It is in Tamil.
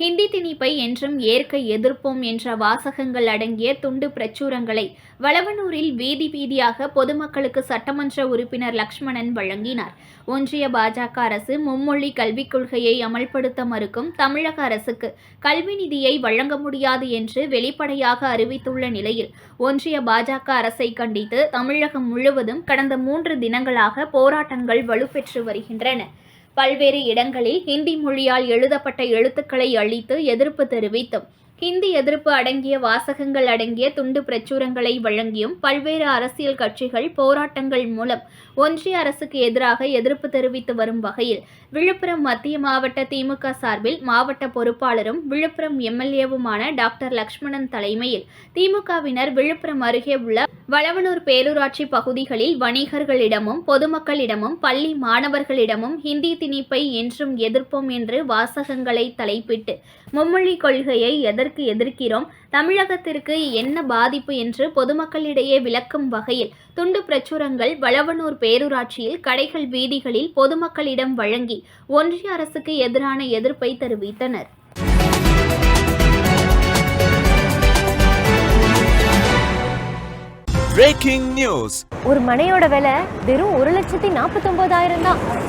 Hindi திணிப்பை என்றும் ஏற்க எதிர்ப்போம் என்ற வாசகங்கள் அடங்கிய துண்டு பிரச்சுரங்களை வளவனூரில் வீதி வீதியாக பொதுமக்களுக்கு சட்டமன்ற உறுப்பினர் லக்ஷ்மணன் வழங்கினார். ஒன்றிய பாஜக அரசு மும்மொழி கல்விக் கொள்கையை அமல்படுத்த மறுக்கும் தமிழக அரசுக்கு கல்வி நிதியை வழங்க முடியாது என்று வெளிப்படையாக அறிவித்துள்ள நிலையில் ஒன்றிய பாஜக அரசை கண்டித்து தமிழகம் முழுவதும் கடந்த மூன்று தினங்களாக போராட்டங்கள் வலுப்பெற்று வருகின்றன. பல்வேறு இடங்களில் ஹிந்தி மொழியால் எழுதப்பட்ட எழுத்துக்களை அழித்து எதிர்ப்பு தெரிவித்தும். ஹிந்தி எதிர்ப்பு அடங்கிய வாசகங்கள் அடங்கிய துண்டு பிரச்சுரங்களை வழங்கியும் பல்வேறு அரசியல் கட்சிகள் போராட்டங்கள் மூலம் ஒன்றிய அரசுக்கு எதிராக எதிர்ப்பு தெரிவித்து வரும் வகையில் விழுப்புரம் மத்திய மாவட்ட திமுக சார்பில் மாவட்ட பொறுப்பாளரும் விழுப்புரம் எம்எல்ஏவுமான டாக்டர் லக்ஷ்மணன் தலைமையில் திமுகவினர் விழுப்புரம் அருகே உள்ள வளவனூர் பேரூராட்சி பகுதிகளில் வணிகர்களிடமும் பொதுமக்களிடமும் பள்ளி மாணவர்களிடமும் ஹிந்தி திணிப்பை என்றும் எதிர்ப்போம் என்று வாசகங்களை தலைப்பிட்டு மும்மொழி கொள்கையை எதற்கு எதிர்க்கிறோம்? தமிழகத்திற்கு என்ன பாதிப்பு என்று பொதுமக்களிடையே விளக்கும் வகையில் துண்டு பிரச்சுரங்கள் வளவனூர் பேரூராட்சியில் கடைகள் வீதிகளில் பொதுமக்களிடம் வழங்கி ஒன்றிய அரசுக்கு எதிரான எதிர்ப்பை தெரிவித்தனர். பிரேக்கிங் நியூஸ் ஒரு மனையோட விலை வெறும் ஒரு லட்சத்தி நாற்பத்தொன்பதாயிரம் தான்.